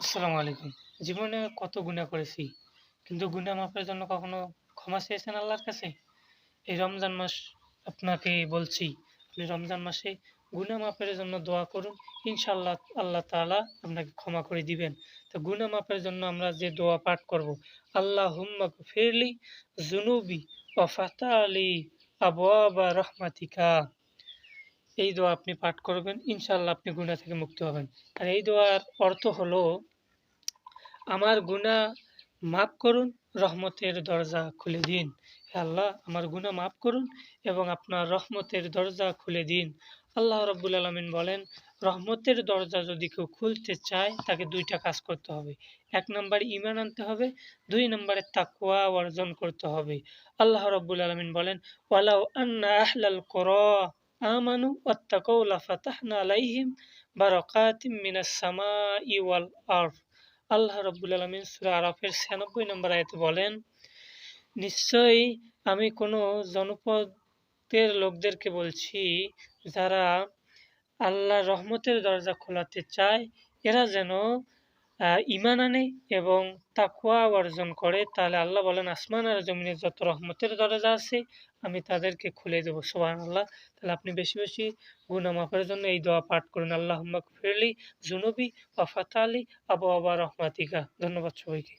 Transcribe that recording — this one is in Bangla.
আসসালামু আলাইকুম। জীবনে কত গুনাহ করেছি। কিন্তু গুনাহ মাপের জন্য কখনো ক্ষমা চেয়েছেন আল্লাহর কাছে? এই রমজান মাস আপনাকে বলছি, আপনি রমজান মাসে গুনাহ মাপের জন্য দোয়া করুন। ইনশাআল্লাহ আল্লাহ তাআলা আপনাকে ক্ষমা করে দিবেন। তো গুনাহ মাপের জন্য আমরা যে দোয়া পাঠ করব, আল্লাহুম্মা গফিরলি যুনুবি ওয়া ফাতালি আবওয়াবা রাহমাতিকা। এই দোয়া আপনি পাঠ করবেন। ইনশাআল্লাহ আপনি গুনাহ থেকে মুক্ত হবেন। আর এই দোয়ার অর্থ হলো আমার গুনাহ মাফ করুন, রহমতের দরজা খুলে দিন। আল্লাহ আমার গুনাহ মাফ করুন এবং আপনার রহমতের দরজা খুলে দিন। আল্লাহ রাব্বুল আলামিন বলেন, রহমতের দরজা যদি কেউ খুলতে চায় তাকে দুইটা কাজ করতে হবে। ১ নাম্বারে ইমান আনতে হবে, দুই নাম্বারে তাকওয়া অর্জন করতে হবে। আল্লাহ রাব্বুল আলামিন বলেন, ওয়ালাউ আন্না আহলাল কুরা আমানু ওয়াত্তাকাউ লাফাতাহনা আলাইহিম বারাকাতিম মিনাস সামাই ওয়াল আরদ। আল্লাহ রাব্বুল আলামিন সূরা আরাফের ৯৬ নম্বর আয়াতে বলেন, নিশ্চয়ই আমি কোন জনপদের লোকদেরকে বলছি যারা আল্লাহর রহমতের দরজা খোলাতে চায় এরা যেন আ ঈমান আনে এবং তাকুয়া অর্জন করে তাহলে আল্লাহ বলেন আসমান আর জমিনের যত রহমতের দরজা আছে আমি তাদেরকে খুলে দেব আল্লাহ তাহলে আপনি বেশি, বেশি গুনাহ মাফের জন্য এই দোয়া পাঠ করুন। জুনবি বা যুনুবি ওয়া আবু আবা রহমাতিকা ধন্যবাদ সবাইকে।